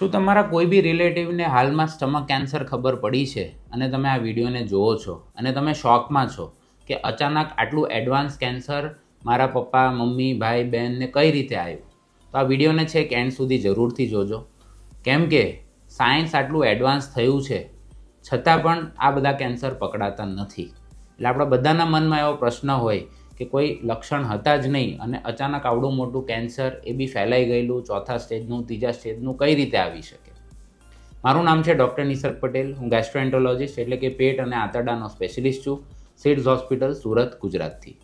શું તમારા કોઈ બી રિલેટિવને હાલમાં સ્ટમક કેન્સર ખબર પડી છે? અને તમે આ વિડીયોને જુઓ છો અને તમે શોકમાં છો કે અચાનક આટલું એડવાન્સ કેન્સર મારા પપ્પા, મમ્મી, ભાઈ બહેનને કઈ રીતે આવ્યું? તો આ વિડીયોને છેક એન્ડ સુધી જરૂરથી જોજો. કેમ કે સાયન્સ આટલું એડવાન્સ થયું છે, છતાં પણ આ બધા કેન્સર પકડાતા નથી. એટલે આપણા બધાના મનમાં એવો પ્રશ્ન હોય કે કોઈ લક્ષણ હતા જ નહીં અને અચાનક આવડું મોટું કેન્સર એ બી ફેલાઈ ગયેલું, ચોથા સ્ટેજનું, ત્રીજા સ્ટેજનું કઈ રીતે આવી શકે? મારું નામ છે ડૉક્ટર નિસર્ગ પટેલ. હું ગેસ્ટ્રોએન્ટોલોજિસ્ટ એટલે કે પેટ અને આંતરડાનો સ્પેશિલિસ્ટ છું. સિડ્સ હોસ્પિટલ, સુરત, ગુજરાતથી.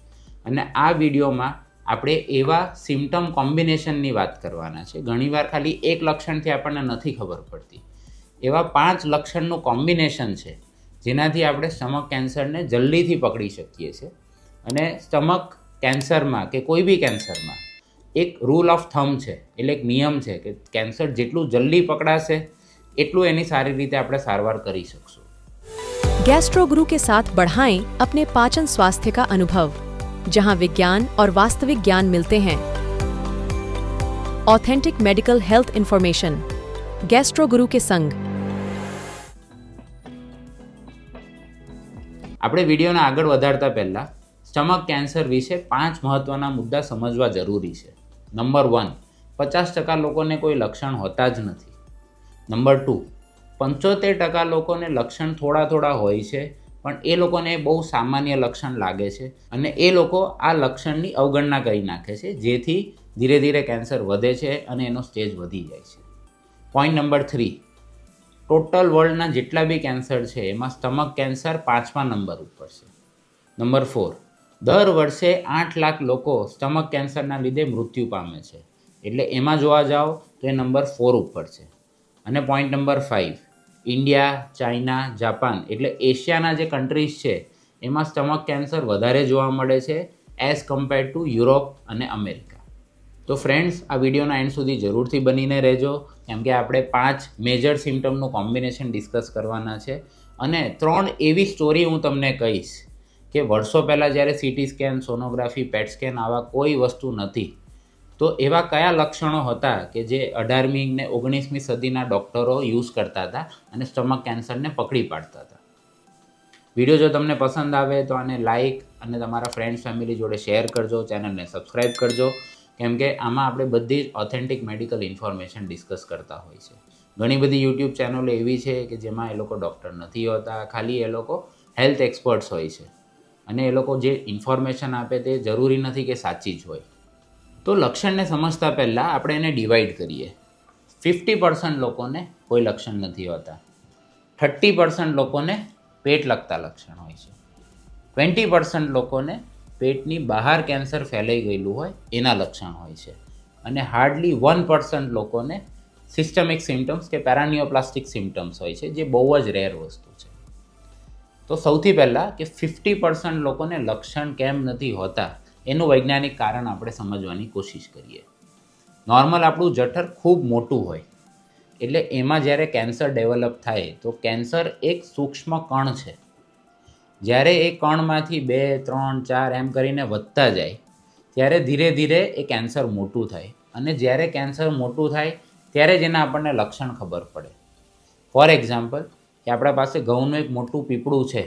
અને આ વિડીયોમાં આપણે એવા સિમ્ટમ કોમ્બિનેશનની વાત કરવાના છે. ઘણીવાર ખાલી એક લક્ષણથી આપણને નથી ખબર પડતી. એવા પાંચ લક્ષણનું કોમ્બિનેશન છે જેનાથી આપણે સ્ટમક કેન્સરને જલ્દીથી પકડી શકીએ છીએ. અને સ્ટમક કેન્સરમાં કે કોઈ બી કેન્સરમાં એક રૂલ ઓફ થમ છે એટલે એક નિયમ છે કે કેન્સર જેટલું જલ્દી પકડાશે એટલું એની સારી રીતે આપણે સારવાર કરી શકશું गैस्ट्रो गुरु के साथ बढ़ाएं अपने पाचन स्वास्थ्य का अनुभव जहां विज्ञान और वास्तविक ज्ञान मिलते हैं authentic medical health information Gastro Guru के संग આપણે વિડીયોને આગળ વધારતા પહેલાં સ્ટમક કેન્સર વિશે પાંચ મહત્ત્વના મુદ્દા સમજવા જરૂરી છે. નંબર વન, પચાસ ટકા લોકોને કોઈ લક્ષણ હોતા જ નથી. નંબર ટુ, પંચોતેર ટકા લોકોને લક્ષણ થોડા થોડા હોય છે, પણ એ લોકોને બહુ સામાન્ય લક્ષણ લાગે છે અને એ લોકો આ લક્ષણની અવગણના કરી નાખે છે, જેથી ધીરે ધીરે કેન્સર વધે છે અને એનો સ્ટેજ વધી જાય છે. પોઈન્ટ નંબર થ્રી, ટોટલ વર્લ્ડના જેટલા બી કેન્સર છે, એમાં સ્ટમક કેન્સર પાંચમા નંબર ઉપર છે. નંબર ફોર દર વર્ષે આઠ લાખ લોકો સ્ટમક કેન્સરના લીધે મૃત્યુ પામે છે. એટલે એમાં જોવા જાઓ તો એ નંબર ફોર ઉપર છે. અને point number five India, China, Japan એટલે એશિયાના જે કન્ટ્રીઝ છે, એમાં સ્ટમક કેન્સર વધારે જોવા મળે છે એઝ કમ્પેર ટુ યુરોપ અને અમેરિકા. તો ફ્રેન્ડ્સ આ વિડીયોના એન્ડ સુધી જરૂરથી બનીને રહેજો, કેમ કે આપણે પાંચ મેજર સિમ્ટમનું કોમ્બિનેશન ડિસ્કસ કરવાના છે. અને ત્રણ એવી સ્ટોરી હું તમને કહીશ કે વર્ષો પહેલાં જ્યારે CT scan sonography PET scan આવા કોઈ વસ્તુ નથી, તો એવા કયા લક્ષણો હતા કે જે અઢારમી ને ઓગણીસમી સદીના ડૉક્ટરો યુઝ કરતા હતા અને સ્ટમક કેન્સરને પકડી પાડતા હતા? વીડિયો જો તમને પસંદ આવે તો આને લાઇક અને તમારા ફ્રેન્ડ્સ ફેમિલી જોડે શેર કરજો ચેનલને સબસ્ક્રાઈબ કરજો. કેમ કે આમાં આપણે બધી જ ઓથેન્ટિક મેડિકલ ઇન્ફોર્મેશન ડિસ્કસ કરતા હોય છે. ઘણી બધી યુટ્યુબ ચેનલો એવી છે કે જેમાં એ લોકો ડૉક્ટર નથી હોતા. ખાલી એ લોકો હેલ્થ એક્સપર્ટ્સ હોય છે. અને એ લોકો જે ઇન્ફોર્મેશન આપે તે જરૂરી નથી કે સાચી જ હોય. તો લક્ષણને સમજતા પહેલાં આપણે એને ડિવાઈડ કરીએ. ફિફ્ટી પર્સન્ટ લોકોને કોઈ લક્ષણ નથી હોતા. થર્ટી પર્સન્ટ લોકોને પેટ લગતા લક્ષણ હોય છે. ટ્વેન્ટી પર્સન્ટ લોકોને પેટની બહાર કેન્સર ફેલાઈ ગયેલું હોય એના લક્ષણ હોય છે. અને હાર્ડલી વન પર્સન્ટ લોકોને સિસ્ટમિક સિમ્ટમ્સ કે પેરાનિયોપ્લાસ્ટિક સિમ્ટમ્સ હોય છે, જે બહુ જ રેર વસ્તુ તો સૌથી પહેલાં કે ફિફ્ટી પર્સન્ટ લોકોને લક્ષણ કેમ નથી હોતા, એનું વૈજ્ઞાનિક કારણ આપણે સમજવાની કોશિશ કરીએ. નોર્મલ આપણું જઠર ખૂબ મોટું હોય, એટલે એમાં જ્યારે કેન્સર ડેવલપ થાય, તો કેન્સર એક સૂક્ષ્મ કણ છે. જ્યારે એ કણમાંથી બે, ત્રણ, ચાર એમ કરીને વધતા જાય, ત્યારે ધીરે ધીરે એ કેન્સર મોટું થાય. અને જ્યારે કેન્સર મોટું થાય, ત્યારે જ એના આપણને લક્ષણ ખબર પડે. ફોર એક્ઝામ્પલ કે આપણા પાસે ઘઉંનું એક મોટું પીપળું છે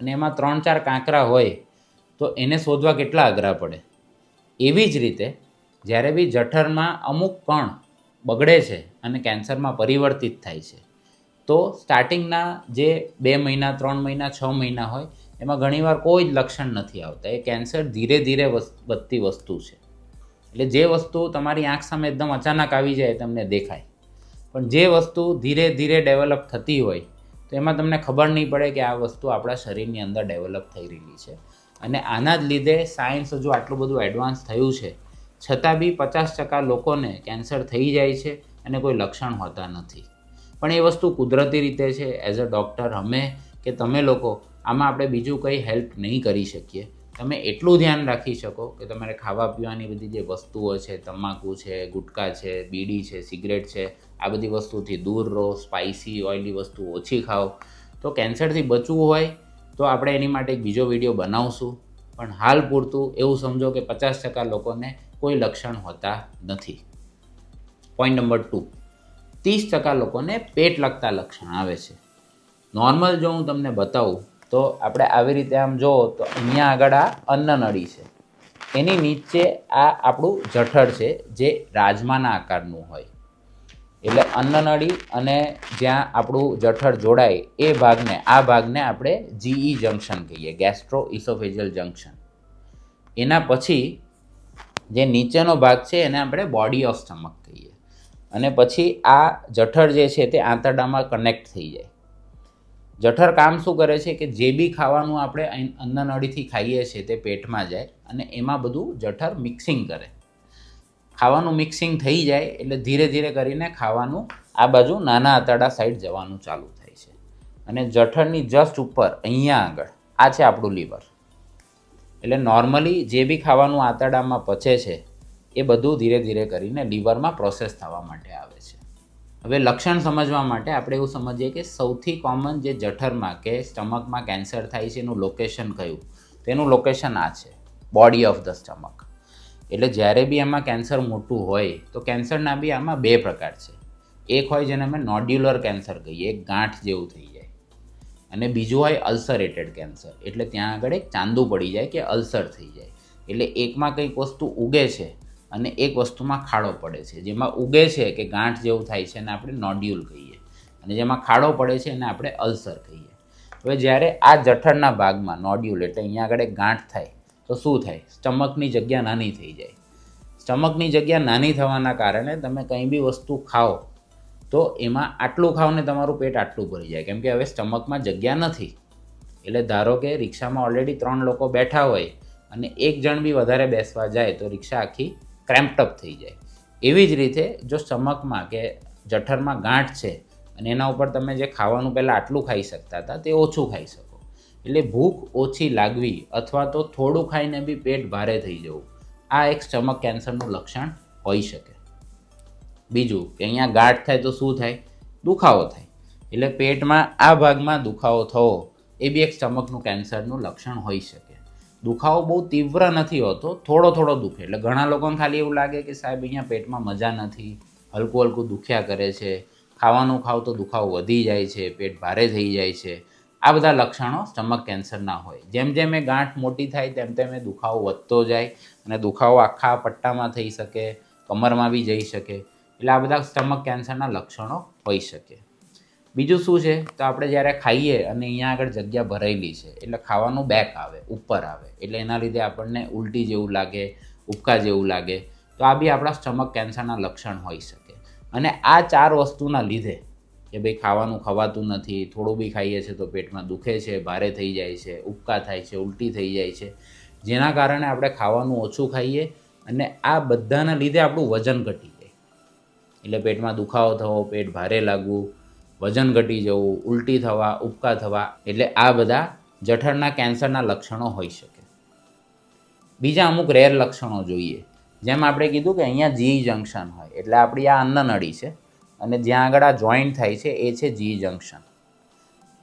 અને એમાં ત્રણ ચાર કાંકરા હોય, તો એને શોધવા કેટલા અઘરા પડે? એવી જ રીતે, જ્યારે બી જઠરમાં અમુક કણ બગડે છે અને કેન્સરમાં પરિવર્તિત થાય છે, તો સ્ટાર્ટિંગના જે બે મહિના, ત્રણ મહિના, છ મહિના હોય, એમાં ઘણીવાર કોઈ જ લક્ષણ નથી આવતા. એ કેન્સર ધીરે ધીરે વધતી વસ્તુ છે. એટલે જે વસ્તુ તમારી આંખ સામે એકદમ અચાનક આવી જાય તમને દેખાય. પણ જે વસ્તુ ધીરે ધીરે ડેવલપ થતી હોય તો એમાં તમને ખબર નહીં પડે કે આ વસ્તુ આપણા શરીરની અંદર ડેવલપ થઈ રહેલી છે. અને આના જ લીધે સાયન્સ હજુ આટલું બધું એડવાન્સ થયું છે. છતાં બી પચાસ ટકા લોકોને કેન્સર થઈ જાય છે અને કોઈ લક્ષણ હોતા નથી. પણ એ વસ્તુ કુદરતી રીતે છે. એઝ અ ડૉક્ટર અમે કે તમે લોકો, આમાં આપણે બીજું કંઈ હેલ્પ નહીં કરી શકીએ. તમે એટલું ધ્યાન રાખી શકો કે તમારે ખાવા પીવાની બધી જે વસ્તુઓ છે, તમાકુ છે, ગુટકા છે, બીડી છે, સિગરેટ છે, આ બધી વસ્તુથી દૂર રહો સ્પાઇસી ઓઇલી વસ્તુ ઓછી ખાઓ. તો કેન્સરથી બચવું હોય તો આપણે એની માટે એક બીજો વીડિયો બનાવશું. પણ હાલ પૂરતું એવું સમજો કે પચાસ ટકા લોકોને કોઈ લક્ષણ હોતા નથી. પોઈન્ટ નંબર ટુ ત્રીસ ટકા લોકોને પેટ લગતા લક્ષણ આવે છે. નોર્મલ જો હું તમને બતાવું તો આપણે આવી રીતે આમ જુઓ તો અહીંયા આગળ આ અન્નનળી છે. એની નીચે આ આપણું જઠર છે, જે રાજમાના આકારનું હોય. એટલે અન્નનળી અને જ્યાં આપણું જઠર જોડાય એ ભાગને, આ ભાગને આપણે જીઈ જંક્શન કહીએ ગેસ્ટ્રો ઇસોફેજિયલ જંક્શન એના પછી જે નીચેનો ભાગ છે એને આપણે બોડી ઓફ સ્ટમક કહીએ. અને પછી આ જઠર જે છે તે આંતરડામાં કનેક્ટ થઈ જાય. જઠર કામ શું કરે છે કે જે બી ખાવાનું આપણે અન- અન્નનળીથી ખાઈએ છીએ તે પેટમાં જાય અને એમાં બધું જઠર મિક્સિંગ કરે. ખાવાનું મિક્સિંગ થઈ જાય એટલે ધીરે ધીરે કરીને ખાવાનું આ બાજુ નાના આંતરડા સાઈડ જવાનું ચાલુ થાય છે. અને જઠરની જસ્ટ ઉપર અહીંયા આગળ, આ છે આપણું લીવર એટલે નોર્મલી જે બી ખાવાનું આંતરડામાં પચે છે, એ બધું ધીરે ધીરે કરીને લીવરમાં પ્રોસેસ થવા માટે આવે છે હવે લક્ષણ સમજવા માટે આપણે એવું સમજીએ કે સૌથી કોમન જે જઠરમાં કે સ્ટમકમાં કેન્સર થાય છે એનું લોકેશન કયું? તેનું લોકેશન આ છે બોડી ઓફ ધ સ્ટમક એટલે જ્યારે બી એમાં કેન્સર મોટું હોય, તો કેન્સરના બી આમાં બે પ્રકાર છે. એક હોય જેને અમે નોડ્યુલર કેન્સર કહીએ, એક ગાંઠ જેવું થઈ જાય. અને બીજું હોય અલ્સરેટેડ કેન્સર એટલે ત્યાં આગળ એક ચાંદુ પડી જાય કે અલ્સર થઈ જાય. એટલે એકમાં કંઈક વસ્તુ ઉગે છે અને એક વસ્તુમાં ખાડો પડે છે, જેમાં ઉગે છે કે ગાંઠ જેવું થાય છે એને આપણે નોડ્યુલ કહીએ. અને જેમાં ખાડો પડે છે એને આપણે અલ્સર કહીએ. હવે જ્યારે આ જઠરના ભાગમાં નોડ્યુલ એટલે અહીંયા આગળ ગાંઠ થાય, તો શું થાય? સ્ટમકની જગ્યા નાની થઈ જાય. સ્ટમકની જગ્યા નાની થવાના કારણે તમે કંઈ બી વસ્તુ ખાઓ, તો એમાં આટલું ખાઓ ને તમારું પેટ આટલું ભરી જાય. કેમ કે હવે સ્ટમકમાં જગ્યા નથી. એટલે ધારો કે રિક્ષામાં ઓલરેડી ત્રણ લોકો બેઠા હોય અને એક જણ બી વધારે બેસવા જાય, તો રિક્ષા આખી ક્રેમ્પટઅપ થઈ જાય. એવી જ રીતે જો સ્ટમકમાં કે જઠરમાં ગાંઠ છે અને એના ઉપર તમે જે ખાવાનું પહેલાં આટલું ખાઈ શકતા હતા તે ઓછું ખાઈ શકો. એટલે ભૂખ ઓછી લાગવી અથવા તો થોડું ખાઈને બી પેટ ભારે થઈ જવું, આ એક સ્ટમક કેન્સરનું લક્ષણ હોઈ શકે. બીજું કે અહીંયા ગાંઠ થાય તો શું થાય? દુખાવો થાય. એટલે પેટમાં આ ભાગમાં દુખાવો થવો એ બી એક સ્ટમકનું કેન્સરનું લક્ષણ હોઈ શકે. દુખાવો બહુ તીવ્ર નથી હોતો, થોડો થોડો દુખે. એટલે ઘણા લોકોને ખાલી એવું લાગે કે સાહેબ, અહીંયા પેટમાં મજા નથી, હલકું હલકું દુખ્યા કરે છે, ખાવાનું ખાવ તો દુખાવો વધી જાય છે, પેટ ભારે થઈ જાય છે. આ બધા લક્ષણો સ્ટમક કેન્સરના હોય. જેમ જેમ એ ગાંઠ મોટી થાય, તેમ તેમ એ દુખાવો વધતો જાય અને દુખાવો આખા પટ્ટામાં થઈ શકે, કમરમાં બી જઈ શકે. એટલે આ બધા સ્ટમક કેન્સરના લક્ષણો હોઈ શકે. બીજું શું છે? તો આપણે જ્યારે ખાઈએ અને અહીંયા આગળ જગ્યા ભરાયેલી છે, એટલે ખાવાનું બેક આવે, ઉપર આવે. એટલે એના લીધે આપણને ઉલટી જેવું લાગે, ઉબકા જેવું લાગે. તો આ બી આપણા સ્ટમક કેન્સરના લક્ષણ હોઈ શકે. અને આ ચાર વસ્તુના લીધે કે ભાઈ ખાવાનું ખવાતું નથી, થોડું બી ખાઈએ છીએ તો પેટમાં દુખે છે, ભારે થઈ જાય છે, ઉબકા થાય છે, ઉલટી થઈ જાય છે. જેના કારણે આપણે ખાવાનું ઓછું ખાઈએ અને આ બધાના લીધે આપણું વજન ઘટી જાય. એટલે પેટમાં દુખાવો થવો, પેટ ભારે લાગવું વજન ઘટી જવું, ઉલટી થવા ઉબકા થવા, એટલે આ બધા જઠરના કેન્સરના લક્ષણો હોઈ શકે. બીજા અમુક રેર લક્ષણો જોઈએ. જેમ આપણે કીધું કે અહીંયા જી જંક્શન હોય, એટલે આપણી આ અન્નનળી છે અને જ્યાં આગળ આ જોઈન્ટ થાય છે, એ છે જી જંક્શન.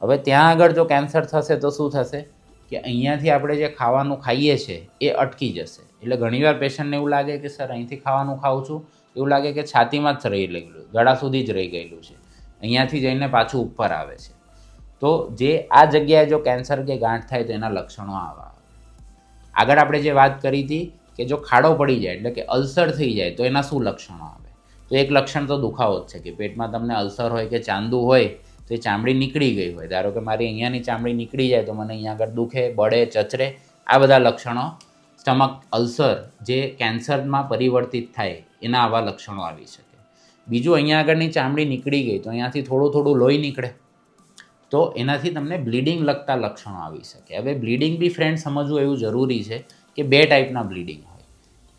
હવે ત્યાં આગળ જો કેન્સર થશે તો શું થશે? કે અહીંયાથી આપણે જે ખાવાનું ખાઈએ છીએ એ અટકી જશે. એટલે ઘણીવાર પેશન્ટને એવું લાગે કે, સર, અહીંથી ખાવાનું ખાઉં છું. એવું લાગે કે છાતીમાં જ રહી ગયેલું, ગળા સુધી જ રહી ગયેલું છે. અહીંયાથી જઈને પાછું ઉપર આવે છે. તો જે આ જગ્યાએ જો કેન્સર કે ગાંઠ થાય તો એના લક્ષણો આવા આગળ આપણે જે વાત કરી હતી કે જો ખાડો પડી જાય એટલે કે અલ્સર થઈ જાય તો એના શું લક્ષણો આવે? તો એક લક્ષણ તો દુખાવો જ છે કે પેટમાં તમને અલ્સર હોય કે ચાંદુ હોય તો એ ચામડી નીકળી ગઈ હોય. ધારો કે મારી અહીંયાની ચામડી નીકળી જાય તો મને અહીંયા આગળ દુખે, બળે, ચચરે, આ બધા લક્ષણો સ્ટમક અલ્સર જે કેન્સરમાં પરિવર્તિત થાય એના આવા લક્ષણો આવી શકે. બીજું અહીંયા આગળની ચામડી નીકળી ગઈ, તો અહીંયાથી થોડું થોડું લોહી નીકળે. તો એનાથી તમને બ્લીડિંગ લગતા લક્ષણો આવી શકે. હવે બ્લીડિંગ બી ફ્રેન્ડ સમજવું એવું જરૂરી છે કે બે ટાઈપના બ્લીડિંગ હોય.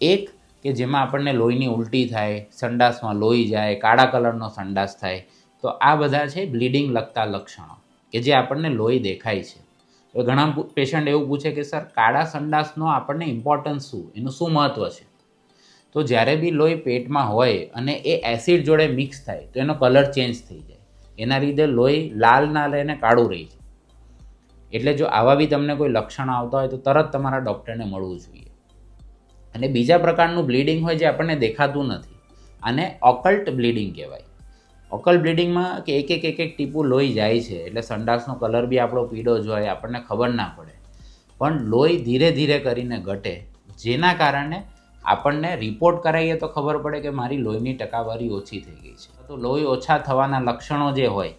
એક કે જેમાં આપણને લોહીની ઉલટી થાય, સંડાસમાં લોહી જાય, કાળા કલરનો સંડાસ થાય. તો આ બધા છે બ્લીડિંગ લગતા લક્ષણો કે જે આપણને લોહી દેખાય છે. ઘણા પેશન્ટ એવું પૂછે કે, સર, કાળા સંડાસનો આપણને ઇમ્પોર્ટન્સ શું? એનું શું મહત્ત્વ છે? તો જ્યારે બી લોહી પેટમાં હોય અને એ એસિડ જોડે મિક્સ થાય, તો એનો કલર ચેન્જ થઈ જાય. એના લીધે લોહી લાલ ના લઈને કાળું રહી જાય. એટલે જો આવા બી તમને કોઈ લક્ષણ આવતા હોય તો તરત તમારા ડૉક્ટરને મળવું જોઈએ. અને બીજા પ્રકારનું બ્લીડિંગ હોય જે આપણને દેખાતું નથી, આને ઓકલ્ટ બ્લીડિંગ કહેવાય. ઓકલ બ્લીડિંગમાં કે એક એક એક એક ટીપું લોહી જાય છે, એટલે સંડાસનો કલર બી આપણો પીળો જ હોય, આપણને ખબર ના પડે. પણ લોહી ધીરે ધીરે કરીને ઘટે, જેના કારણે આપણને રિપોર્ટ કરાવીએ તો ખબર પડે કે મારી લોહીની ટકાવારી ઓછી થઈ ગઈ છે. તો લોહી ઓછા થવાના લક્ષણો જે હોય,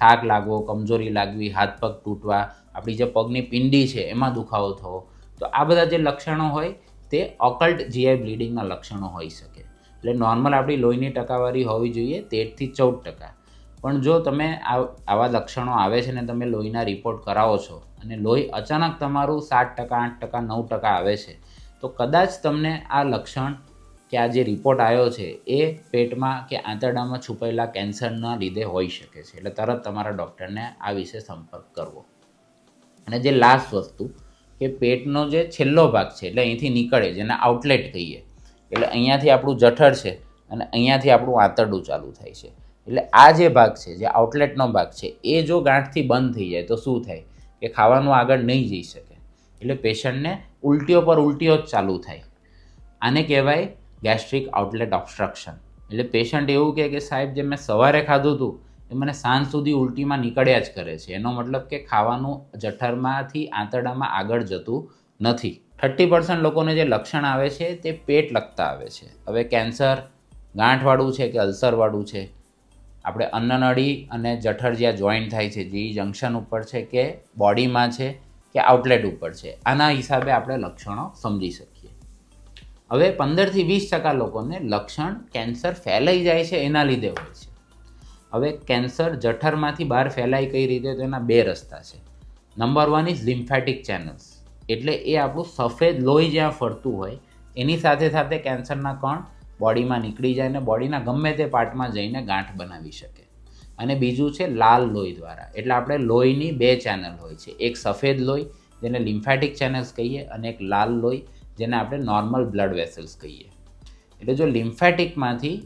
થાક લાગવો, કમજોરી લાગવી, હાથ પગ તૂટવા, આપણી જે પગની પિંડી છે એમાં દુખાવો થવો, તો આ બધા જે લક્ષણો હોય તે ઓકલ્ટ જીઆઈ બ્લીડિંગના લક્ષણો હોઈ શકે. એટલે નોર્મલ આપણી લોહીની ટકાવારી હોવી જોઈએ તેરથી ચૌદ ટકા. પણ જો તમે આવા લક્ષણો આવે છે ને તમે લોહીના રિપોર્ટ કરાવો છો અને લોહી અચાનક તમારું સાત ટકા, આઠ ટકા, નવ ટકા આવે છે તો કદાચ તમને આ લક્ષણ કે આ જે રિપોર્ટ આવ્યો છે એ પેટમાં કે આંતરડામાં છુપાયેલા કેન્સરના લીધે હોઈ શકે છે. એટલે તરત તમારા ડૉક્ટરને આ વિશે સંપર્ક કરવો. અને જે લાસ્ટ વસ્તુ કે પેટનો જે છેલ્લો ભાગ છે, એટલે અહીંથી નીકળે જેને આઉટલેટ કહીએ, એટલે અહીંયાથી આપણું જઠર છે અને અહીંયાથી આપણું આંતરડું ચાલુ થાય છે. એટલે આ જે ભાગ છે, જે આઉટલેટનો ભાગ છે, એ જો ગાંઠથી બંધ થઈ જાય તો શું થાય? કે ખાવાનું આગળ નહીં જઈ શકે. એટલે પેશન્ટને ઉલટીઓ પર ઉલટીઓ જ ચાલુ થાય. આને કહેવાય ગેસ્ટ્રિક આઉટલેટ ઓબસ્ટ્રક્શન એટલે પેશન્ટ એવું કહે કે, સાહેબ, જે મેં સવારે ખાધું હતું, એ મને સાંજ સુધી ઉલટીમાં નીકળ્યા જ કરે છે. એનો મતલબ કે ખાવાનું જઠરમાંથી આંતરડામાં આગળ જતું નથી. થર્ટી પર્સન્ટ લોકોને જે લક્ષણ આવે છે, તે પેટ લગતા આવે છે. હવે કેન્સર ગાંઠવાળું છે કે અલ્સરવાળું છે? આપણે અન્નનળી અને જઠર જ્યાં જોઈન્ટ થાય છે, જે જંક્શન ઉપર છે કે બોડીમાં છે કે આઉટલેટ ઉપર છે. આના હિસાબે આપણે લક્ષણો સમજી શકીએ. હવે પંદરથી વીસ ટકા લોકોને લક્ષણ કેન્સર ફેલાઈ જાય છે એના લીધે હોય છે. હવે કેન્સર જઠરમાંથી બહાર ફેલાય કઈ રીતે તો એના બે રસ્તા છે. Number one is lymphatic channels એટલે એ આપણું સફેદ લોહી જ્યાં ફરતું હોય, એની સાથે સાથે કેન્સરના કણ બોડીમાં નીકળી જાય ને બોડીના ગમે તે પાર્ટમાં જઈને ગાંઠ બનાવી શકે. અને બીજું છે લાલ લોહી દ્વારા. એટલે આપણે લોહીની બે ચેનલ હોય છે. એક સફેદ લોહી, જેને લિમ્ફેટિક ચેનલ્સ કહીએ, અને એક લાલ લોહી, જેને આપણે નોર્મલ બ્લડ વેસલ્સ કહીએ. એટલે જો લિમ્ફેટિકમાંથી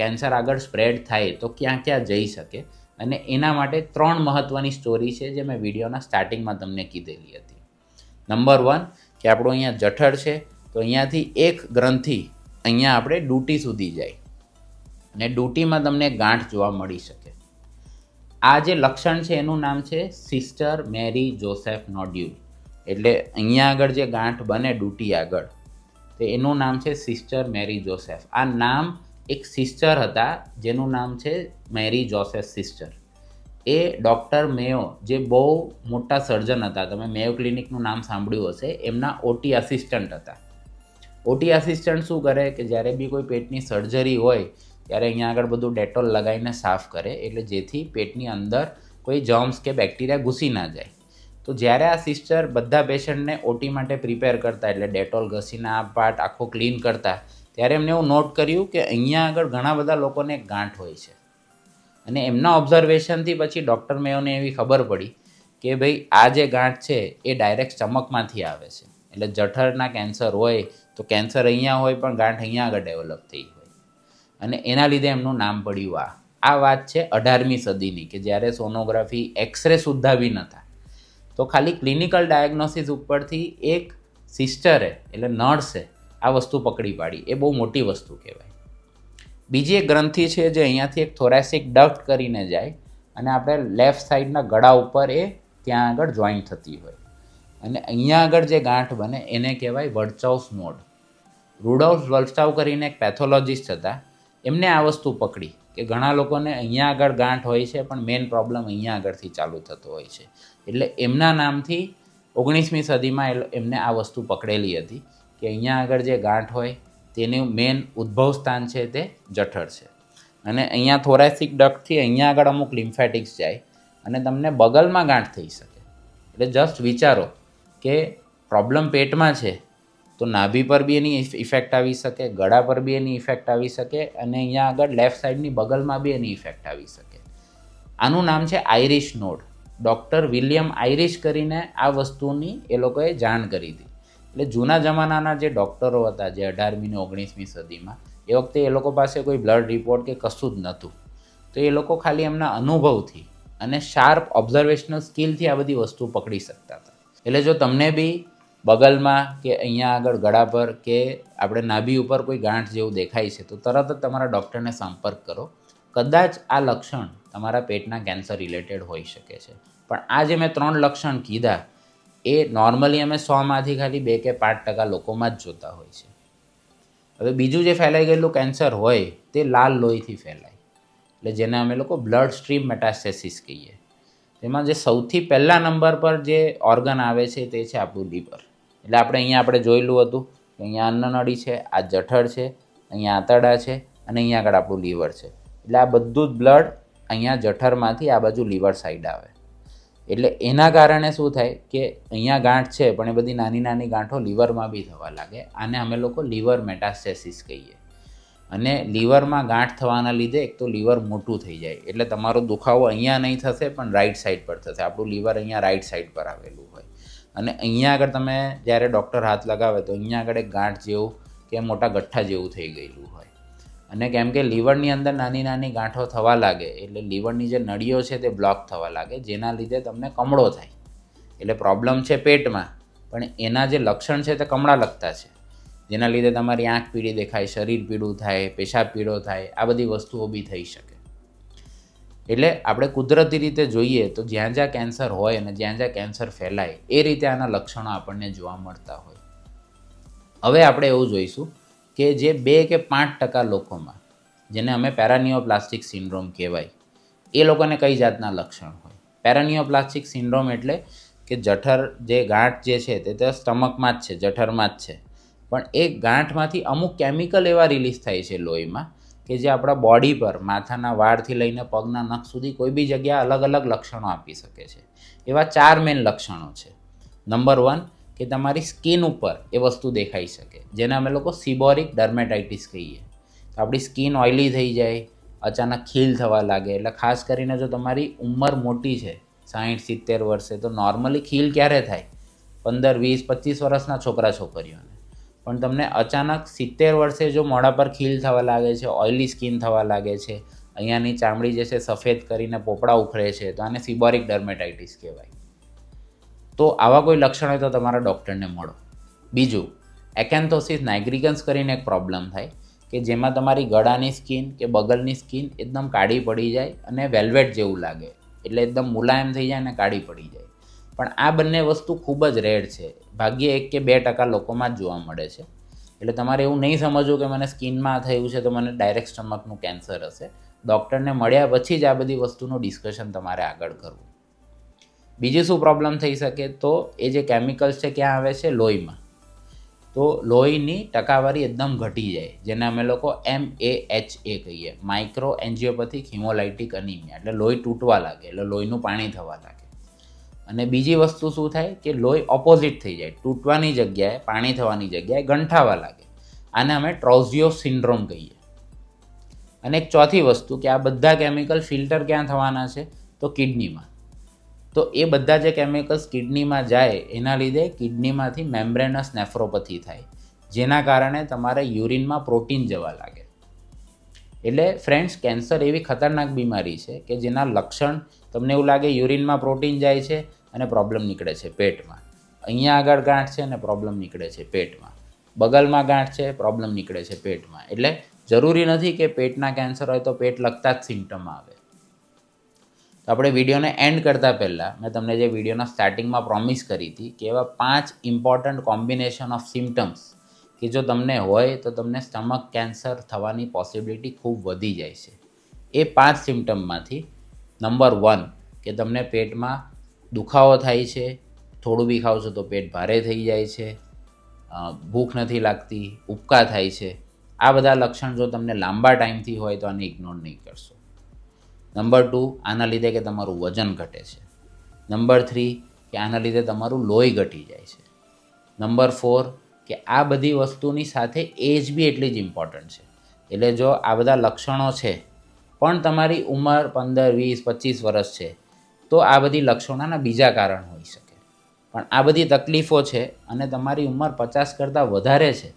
કેન્સર આગળ સ્પ્રેડ થાય, તો ક્યાં ક્યાં જઈ શકે? અને એના માટે ત્રણ મહત્ત્વની સ્ટોરી છે, જે મેં વિડીયોના સ્ટાર્ટિંગમાં તમને કીધેલી હતી. નંબર વન કે આપણું અહીંયા જઠર છે, તો અહીંયાથી એક ગ્રંથિ અહીંયા આપણે ડૂટી સુધી જાય. અને ડૂટીમાં તમને ગાંઠ જોવા મળી શકે. આ જે લક્ષણ છે, એનું નામ છે સિસ્ટર મેરી જોસેફ નોડ્યુલ. એટલે અહીંયા આગળ જે ગાંઠ બને ડૂટી આગળ, તો એનું નામ છે સિસ્ટર મેરી જોસેફ. આ નામ એક સિસ્ટર હતા, જેનું નામ છે મેરી જોસેફ સિસ્ટર. એ ડૉક્ટર મેયો, જે બહુ મોટા સર્જન હતા, તમે મેયો ક્લિનિકનું નામ સાંભળ્યું હશે, એમના ઓટી આસિસ્ટન્ટ હતા. ઓટી આસિસ્ટન્ટ શું કરે? કે જ્યારે બી કોઈ પેટની સર્જરી હોય ત્યારે અહીંયા આગળ બધું ડેટોલ લગાવીને સાફ કરે, એટલે જેથી પેટની અંદર કોઈ જર્મ્સ કે બેક્ટેરિયા ઘૂસી ના જાય. તો જ્યારે આ સિસ્ટર બધા પેશન્ટને ઓટી માટે પ્રિપેર કરતા, એટલે ડેટોલ ઘસીને આ પાર્ટ આખો ક્લીન કરતા, ત્યારે એમને એવું નોટ કર્યું કે અહીંયા આગળ ઘણા બધા લોકોને ગાંઠ હોય છે. અને એમના ઓબ્ઝર્વેશનથી પછી ડૉક્ટર મેયોને એવી ખબર પડી કે ભાઈ, આ જે ગાંઠ છે એ ડાયરેક્ટ સ્ટમકમાંથી આવે છે. એટલે જઠરના કેન્સર હોય, તો કેન્સર અહીંયા હોય પણ ગાંઠ અહીંયા આગળ ડેવલપ થઈ હોય. અને એના લીધે એમનું નામ પડ્યું આ. આ વાત છે અઢારમી સદીની, કે જ્યારે સોનોગ્રાફી એક્સરે સુદ્ધા બી નતા. તો ખાલી ક્લિનિકલ ડાયગ્નોસિસ ઉપરથી એક સિસ્ટરે, એટલે નર્સે, આ વસ્તુ પકડી પાડી. એ બહુ મોટી વસ્તુ કહેવાય. બીજી એક ગ્રંથિ છે જે અહીંયાથી એક થોરેસિક ડક્ટ કરીને જાય, અને આપણે લેફ્ટ સાઈડના ગળા ઉપર એ ત્યાં આગળ જોઈન્ટ થતી હોય. અને અહીંયા આગળ જે ગાંઠ બને, એને કહેવાય વર્ચાઉસ નોડ રૂડોલ્ફ વલ્સ્ટાવ કરીને એક પેથોલોજિસ્ટ હતા એમને આ વસ્તુ પકડી કે ઘણા લોકોને અહીંયા આગળ ગાંઠ હોય છે, પણ મેઇન પ્રોબ્લેમ અહીંયા આગળથી ચાલુ થતો હોય છે. એટલે એમના નામથી ઓગણીસમી સદીમાં એ એમને આ વસ્તુ પકડેલી હતી કે અહીંયા આગળ જે ગાંઠ હોય તેનું મેઇન ઉદ્ભવ સ્થાન છે તે જઠર છે. અને અહીંયા થોરેસિક ડક્ટથી અહીંયા આગળ અમુક લિમ્ફેટિક્સ જાય અને તમને બગલમાં ગાંઠ થઈ શકે. એટલે જસ્ટ વિચારો કે પ્રોબ્લેમ પેટમાં છે તો નાભી પર બી એની ઇફેક્ટ આવી શકે, ગળા પર બી એની ઇફેક્ટ આવી શકે અને અહીંયા આગળ લેફ્ટ સાઈડની બગલમાં બી એની ઇફેક્ટ આવી શકે. આનું નામ છે Irish node doctor William Irish કરીને આ વસ્તુની એ લોકોએ જાણ કરી હતી. એટલે જૂના જમાનાના જે ડૉક્ટરો હતા, જે અઢારમી ને ઓગણીસમી સદીમાં, એ વખતે એ લોકો પાસે કોઈ બ્લડ રિપોર્ટ કે કશું જ નહોતું. તો એ લોકો ખાલી એમના અનુભવથી અને શાર્પ ઓબ્ઝર્વેશનલ સ્કિલથી આ બધી વસ્તુ પકડી શકતા હતા. એટલે જો તમને બી બગલમાં કે અહીંયા આગળ ગળા પર કે આપણે નાભી ઉપર કોઈ ગાંઠ જેવું દેખાય છે, તો તરત જ તમારા ડૉક્ટરને સંપર્ક કરો. કદાચ આ લક્ષણ તમારા પેટના કેન્સર રિલેટેડ હોઈ શકે છે. પણ આ જે મેં ત્રણ લક્ષણ કીધા, એ નોર્મલી અમે સોમાંથી ખાલી બે કે પાંચ ટકા લોકોમાં જ જોતા હોય છે. હવે બીજું જે ફેલાઈ ગયેલું કેન્સર હોય, તે લાલ લોહીથી ફેલાય. એટલે જેને અમે લોકો બ્લડ સ્ટ્રીમ મેટાસ્ટેસિસ કહીએ. તેમાં જે સૌથી પહેલા નંબર પર જે ઓર્ગન આવે છે, તે છે આપણું લીવર. એટલે આપણે અહીંયા આપણે જોયેલું હતું કે અહીંયા અન્નનળી છે, આ જઠર છે, અહીંયા આંતરડા છે અને અહીંયા આગળ આપણું લીવર છે. એટલે આ બધું જ બ્લડ અહીંયા જઠરમાંથી આ બાજુ લીવર સાઈડ આવે. એટલે એના કારણે શું થાય કે અહીંયા ગાંઠ છે, પણ એ બધી નાની નાની ગાંઠો લીવરમાં બી થવા લાગે. આને અમે લોકો લીવર મેટાસ્ટેસિસ કહીએ. અને લીવરમાં ગાંઠ થવાના લીધે એક તો લીવર મોટું થઈ જાય. એટલે તમારો દુખાવો અહીંયા નહીં થશે, પણ રાઈટ સાઈડ પર થશે. આપણું લીવર અહીંયા રાઈટ સાઈડ પર આવેલું. અને અહીંયા આગળ તમે જ્યારે ડૉક્ટર હાથ લગાવે તો અહીંયા આગળ એક ગાંઠ જેવું કે મોટા ગઠ્ઠા જેવું થઈ ગયેલું હોય. અને કેમ કે લીવરની અંદર નાની નાની ગાંઠો થવા લાગે, એટલે લીવરની જે નળીઓ છે તે બ્લોક થવા લાગે, જેના લીધે તમને કમળો થાય. એટલે પ્રોબ્લેમ છે પેટમાં, પણ એના જે લક્ષણ છે તે કમળા લગતા છે. જેના લીધે તમારી આંખ પીળી દેખાય, શરીર પીળું થાય, પેશાબ પીળો થાય, આ બધી વસ્તુઓ બી થઈ શકે. એટલે આપણે કુદરતી રીતે જોઈએ તો જ્યાં જ્યાં કેન્સર હોય અને જ્યાં જ્યાં કેન્સર ફેલાય, એ રીતે આના લક્ષણો આપણને જોવા મળતા હોય. હવે આપણે એવું જોઈશું કે જે બે કે પાંચ ટકા લોકોમાં, જેને અમે પેરાનિયોપ્લાસ્ટિક સિન્ડ્રોમ કહેવાય, એ લોકોને કઈ જાતના લક્ષણ હોય? પેરાનિયોપ્લાસ્ટિક સિન્ડ્રોમ એટલે કે જઠર જે ગાંઠ જે છે તે તો સ્ટમકમાં જ છે, જઠરમાં જ છે. પણ એ ગાંઠમાંથી અમુક કેમિકલ એવા રિલીઝ થાય છે લોહીમાં કે જે આપણા બોડી પર, માથાના વાળથી લઈને પગના નખ સુધી કોઈ બી જગ્યા અલગ અલગ લક્ષણો આપી શકે છે. એવા ચાર મેઇન લક્ષણો છે. નંબર વન કે તમારી સ્કિન ઉપર એ વસ્તુ દેખાઈ શકે, જેને અમે લોકો સિબોરિક ડર્મેટાઇટિસ કહીએ. તો આપણી સ્કિન ઓઇલી થઈ જાય, અચાનક ખીલ થવા લાગે, એટલે ખાસ કરીને જો તમારી ઉંમર મોટી છે, સાહીઠ સિત્તેર વર્ષે, તો નોર્મલી ખીલ ક્યારે થાય? પંદર, વીસ, પચીસ વર્ષના છોકરા છોકરીઓને. પણ તમને અચાનક સિત્તેર વર્ષે જો મોઢા પર ખીલ થવા લાગે છે ઓઇલી સ્કિન થવા લાગે છે, અહીંયાની ચામડી જે છે સફેદ કરીને પોપડા ઉખડે છે, તો આને સિબોરિક ડર્મેટાઇટિસ કહેવાય. તો આવા કોઈ લક્ષણ હોય તો તમારા ડૉક્ટરને મળો. બીજું એકેન્થોસિસ નાઇગ્રિગન્સ કરીને એક પ્રોબ્લેમ થાય કે જેમાં તમારી ગળાની સ્કિન કે બગલની સ્કિન એકદમ કાળી પડી જાય અને વેલ્વેટ જેવું લાગે. એટલે એકદમ મુલાયમ થઈ જાય અને કાળી પડી જાય. પણ આ બંને વસ્તુ ખૂબ જ રેડ છે. ભાગ્યે એક કે બે ટકા લોકોમાં જ જોવા મળે છે. એટલે તમારે એવું નહીં સમજવું કે મને સ્કિનમાં થયું છે તો મને ડાયરેક્ટ સ્ટમકનું કેન્સર હશે. ડૉક્ટરને મળ્યા પછી જ આ બધી વસ્તુનું ડિસ્કશન તમારે આગળ કરવું. બીજી શું પ્રોબ્લેમ થઈ શકે તો એ જે કેમિકલ્સ છે ક્યાં આવે છે? લોહીમાં. તો લોહીની ટકાવારી એકદમ ઘટી જાય, જેને અમે લોકો એમ એ એચ એ કહીએ. માઇક્રો એન્જિયોપેથિક હિમોલાઇટિક અનિમિયા એટલે લોહી તૂટવા લાગે, એટલે લોહીનું પાણી થવા લાગે. અને બીજી વસ્તુ શું થાય કે લોહી ઓપોઝિટ થઈ જાય. તૂટવાની જગ્યાએ, પાણી થવાની જગ્યાએ ગંઠાવા લાગે. આને અમે ટ્રોઝિયો સિન્ડ્રોમ કહીએ. અને એક ચોથી વસ્તુ કે આ બધા કેમિકલ ફિલ્ટર ક્યાં થવાના છે? તો કિડનીમાં. તો એ બધા જે કેમિકલ્સ કિડનીમાં જાય, એના લીધે કિડનીમાંથી મેમ્બ્રેનસ નેફ્રોપથી થાય. જેના કારણે તમારે યુરિનમાં પ્રોટીન જવા લાગે. એટલે ફ્રેન્ડ્સ કેન્સર એવી ખતરનાક બીમારી છે કે જેના લક્ષણ તમને એવું લાગે યુરિનમાં પ્રોટીન જાય છે અને પ્રોબ્લેમ નીકળે છે પેટમાં. અહીંયા આગળ ગાંઠ છે અને પ્રોબ્લેમ નીકળે છે પેટમાં. બગલમાં ગાંઠ છે પ્રોબ્લેમ નીકળે છે પેટમાં. એટલે જરૂરી નથી કે પેટના કેન્સર હોય તો પેટ લગતા જ સિમ્ટમ આવે. તો આપણે વિડીયોને એન્ડ કરતાં પહેલાં મેં તમને જે વિડીયોના સ્ટાર્ટિંગમાં પ્રોમિસ કરી હતી કે એવા પાંચ ઇમ્પોર્ટન્ટ કોમ્બિનેશન ઓફ સિમ્ટમ્સ કે જો તમને હોય તો તમને સ્ટમક કેન્સર થવાની પોસિબિલિટી ખૂબ વધી જાય છે. એ પાંચ સિમ્ટમમાંથી નંબર વન કે તમને પેટમાં દુખાવો થાય છે, થોડું બી ખાવ છો તો પેટ ભારે થઈ જાય છે ભૂખ નથી લાગતી ઉપકા થાય છે, આ બધા લક્ષણ જો તમને લાંબા ટાઈમથી હોય તો આને ઇગ્નોર નહીં કરશો. નંબર ટુ આના લીધે કે તમારું વજન ઘટે છે. નંબર થ્રી કે આના લીધે તમારું લોહી ઘટી જાય છે. નંબર ફોર કે આ બધી વસ્તુની સાથે એજ બી એટલી જ ઇમ્પોર્ટન્ટ છે. એટલે જો આ બધા લક્ષણો છે, પણ તમારી ઉંમર પંદર, વીસ, પચીસ વર્ષ છે તો આ બધી લક્ષણોના બીજા કારણ હોઈ શકે. પણ આ બધી તકલીફો છે અને તમારી ઉંમર પચાસ કરતાં વધારે છે,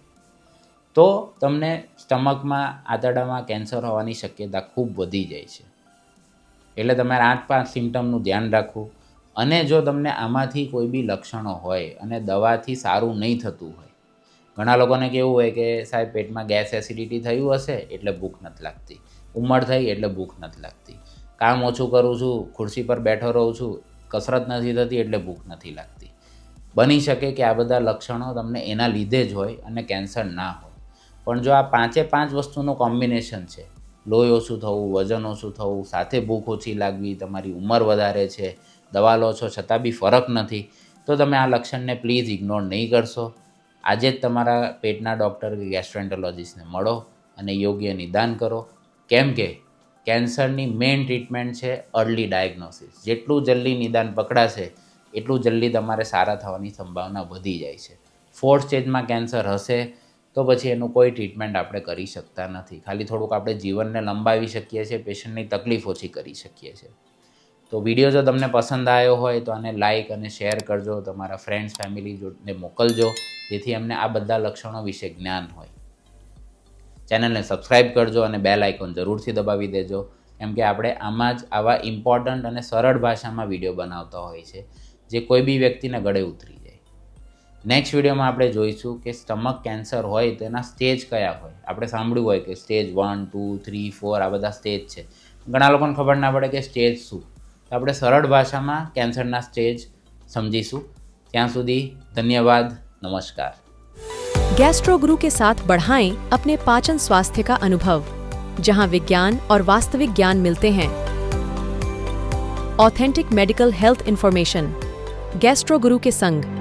તો તમને સ્ટમકમાં, આંતરડામાં કેન્સર હોવાની શક્યતા ખૂબ વધી જાય છે. એટલે તમારે આઠ પાંચ સિમ્ટમનું ધ્યાન રાખવું. અને જો તમને આમાંથી કોઈ બી લક્ષણો હોય અને દવાથી સારું નહીં થતું હોય, ઘણા લોકોને કેવું હોય કે સાહેબ, પેટમાં ગેસ એસિડિટી થયું હશે એટલે ભૂખ નથી લાગતી. ઉંમર થઈ એટલે ભૂખ નથી લાગતી. કામ ઓછું કરું છું, ખુરશી પર બેઠો રહું છું, કસરત નથી થતી એટલે ભૂખ નથી લાગતી. બની શકે કે આ બધા લક્ષણો તમને એના લીધે જ હોય અને કેન્સર ના હોય. પણ જો આ પાંચે પાંચ વસ્તુનું કોમ્બિનેશન છે, લોહી ઓછું થવું, વજન ઓછું થવું, સાથે ભૂખ ઓછી લાગવી, તમારી ઉંમર વધારે છે, દવા લો છો, છતાં બી ફરક નથી, તો તમે આ લક્ષણને પ્લીઝ ઇગ્નોર નહીં કરશો. આજે જ તમારા પેટના ડૉક્ટર કે ગેસ્ટ્રેન્ટોલોજીસ્ટને મળો અને યોગ્ય નિદાન કરો. કેમ કે કેન્સરની મેઇન ટ્રીટમેન્ટ છે અર્લી ડાયગ્નોસિસ. જેટલું જલ્દી નિદાન પકડાશે, એટલું જલ્દી તમારે સારા થવાની સંભાવના વધી જાય છે. ફોર્થ સ્ટેજમાં કેન્સર હશે, તો પછી એનું કોઈ ટ્રીટમેન્ટ આપણે કરી શકતા નથી. ખાલી થોડુંક આપણે જીવનને લંબાવી શકીએ છીએ, પેશન્ટની તકલીફ ઓછી કરી શકીએ છીએ. તો વીડિયો જો તમને પસંદ આવ્યો હોય, તો આને લાઇક અને શેર કરજો, તમારા ફ્રેન્ડ્સ ફેમિલી જોડને મોકલજો, જેથી એમને આ બધા લક્ષણો વિશે જ્ઞાન હોય. ચેનલને સબસ્ક્રાઈબ કરજો અને બેલ આઇકોન જરૂરથી દબાવી દેજો. કેમ કે આપણે આમાં જ આવા ઇમ્પોર્ટન્ટ અને સરળ ભાષામાં વીડિયો બનાવતા હોય છે, જે કોઈ બી વ્યક્તિને ગળે ઉતરી જાય. નેક્સ્ટ વિડીયોમાં આપણે જોઈશું કે સ્ટમક કેન્સર હોય તો એના સ્ટેજ કયા હોય. આપણે સાંભળ્યું હોય કે stage one two three four આ બધા સ્ટેજ છે. ઘણા લોકોને ખબર ના પડે કે સ્ટેજ શું. તો આપણે સરળ ભાષામાં કેન્સરના સ્ટેજ સમજીશું. ત્યાં સુધી ધન્યવાદ, નમસ્કાર. गैस्ट्रो गुरु के साथ बढ़ाएँ अपने पाचन स्वास्थ्य का अनुभव, जहाँ विज्ञान और वास्तविक ज्ञान मिलते हैं। Authentic medical health information Gastro Guru के संग।